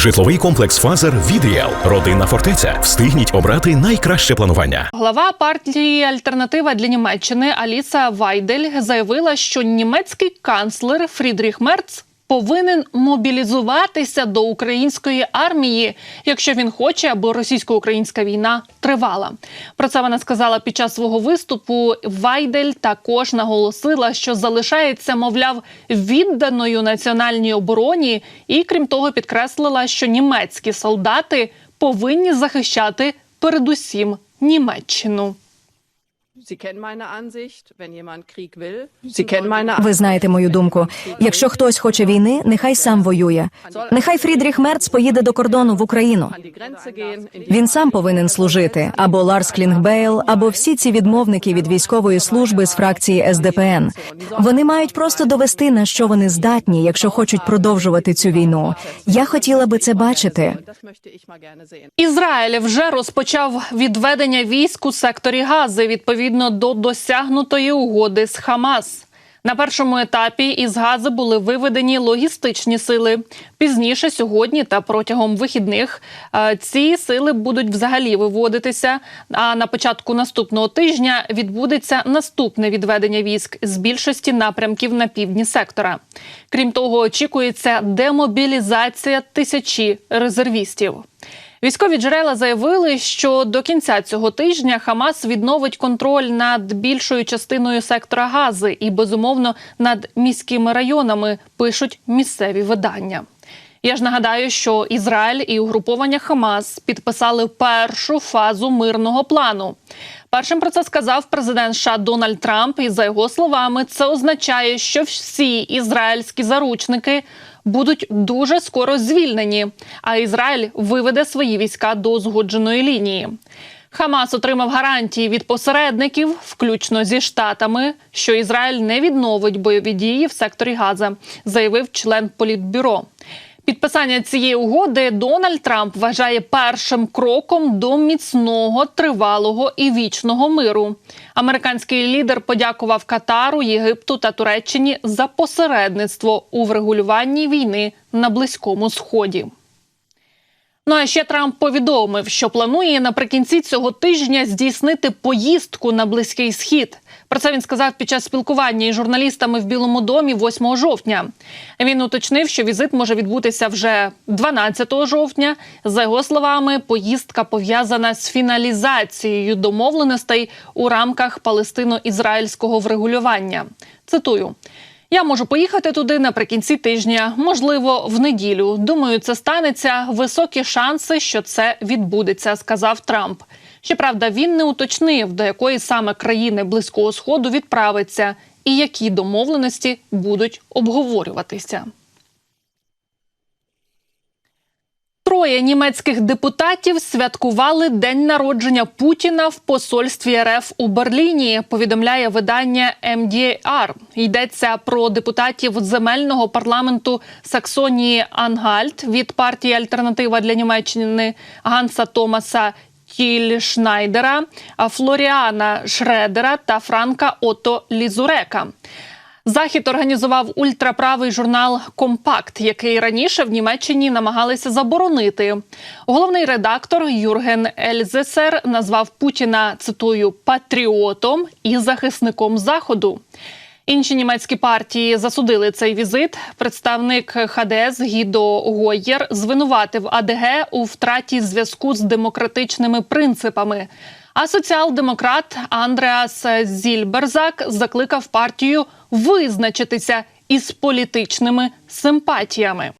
Житловий комплекс Фазер від. Родинна фортеця. Встигніть обрати найкраще планування. Глава партії Альтернатива для Німеччини Аліса Вайдель заявила, що німецький канцлер Фрідріх Мерц повинен мобілізуватися до української армії, якщо він хоче, аби російсько-українська війна тривала. Про це вона сказала під час свого виступу. Вайдель також наголосила, що залишається, мовляв, відданою національній обороні, і крім того, підкреслила, що німецькі солдати повинні захищати передусім Німеччину. Ви знаєте мою думку. Якщо хтось хоче війни, нехай сам воює. Нехай Фрідріх Мерц поїде до кордону в Україну. Він сам повинен служити або Ларс Клінгбейл, або всі ці відмовники від військової служби з фракції СДПН. Вони мають просто довести на що вони здатні, якщо хочуть продовжувати цю війну. Я хотіла би це бачити. Ізраїль вже розпочав відведення військ у секторі Гази відповідно до досягнутої угоди з Хамас. На першому етапі із Гази були виведені логістичні сили. Пізніше сьогодні та протягом вихідних е, ці сили будуть взагалі виводитися. А на початку наступного тижня відбудеться наступне відведення військ з більшості напрямків на півдні сектора. Крім того, очікується демобілізація тисячі резервістів. Військові джерела заявили, що до кінця цього тижня Хамас відновить контроль над більшою частиною сектора Гази і безумовно над міськими районами. Пишуть місцеві видання. Я ж нагадаю, що Ізраїль і угруповання Хамас підписали першу фазу мирного плану. Першим про це сказав президент США Дональд Трамп. І за його словами, це означає, що всі ізраїльські заручники будуть дуже скоро звільнені, а Ізраїль виведе свої війська до узгодженої лінії. Хамас отримав гарантії від посередників, включно зі штатами, що Ізраїль не відновить бойові дії в секторі Газа, заявив член політбюро. Підписання цієї угоди Дональд Трамп вважає першим кроком до міцного, тривалого і вічного миру. Американський лідер подякував Катару, Єгипту та Туреччині за посередництво у врегулюванні війни на Близькому Сході. Ну а ще Трамп повідомив, що планує наприкінці цього тижня здійснити поїздку на близький схід. Про це він сказав під час спілкування із журналістами в Білому домі 8 жовтня. Він уточнив, що візит може відбутися вже 12 жовтня. За його словами, поїздка пов'язана з фіналізацією домовленостей у рамках палестино-ізраїльського врегулювання. Цитую. Я можу поїхати туди наприкінці тижня, можливо, в неділю. Думаю, це станеться. Високі шанси, що це відбудеться, сказав Трамп. Щоправда, він не уточнив, до якої саме країни близького сходу відправиться і які домовленості будуть обговорюватися. Троє німецьких депутатів святкували день народження Путіна в посольстві РФ у Берліні. Повідомляє видання МДР. Йдеться про депутатів земельного парламенту Саксонії Ангальт від партії Альтернатива для Німеччини Ганса Томаса. Тіль Шнайдера, Флоріана Шредера та Франка Ото Лізурека. Захід організував ультраправий журнал Компакт, який раніше в Німеччині намагалися заборонити. Головний редактор Юрген Ельзесер назвав Путіна цитую патріотом і захисником заходу. Інші німецькі партії засудили цей візит. Представник ХДС Гідо Гойєр звинуватив АДГ у втраті зв'язку з демократичними принципами. А соціал-демократ Андреас Зільберзак закликав партію визначитися із політичними симпатіями.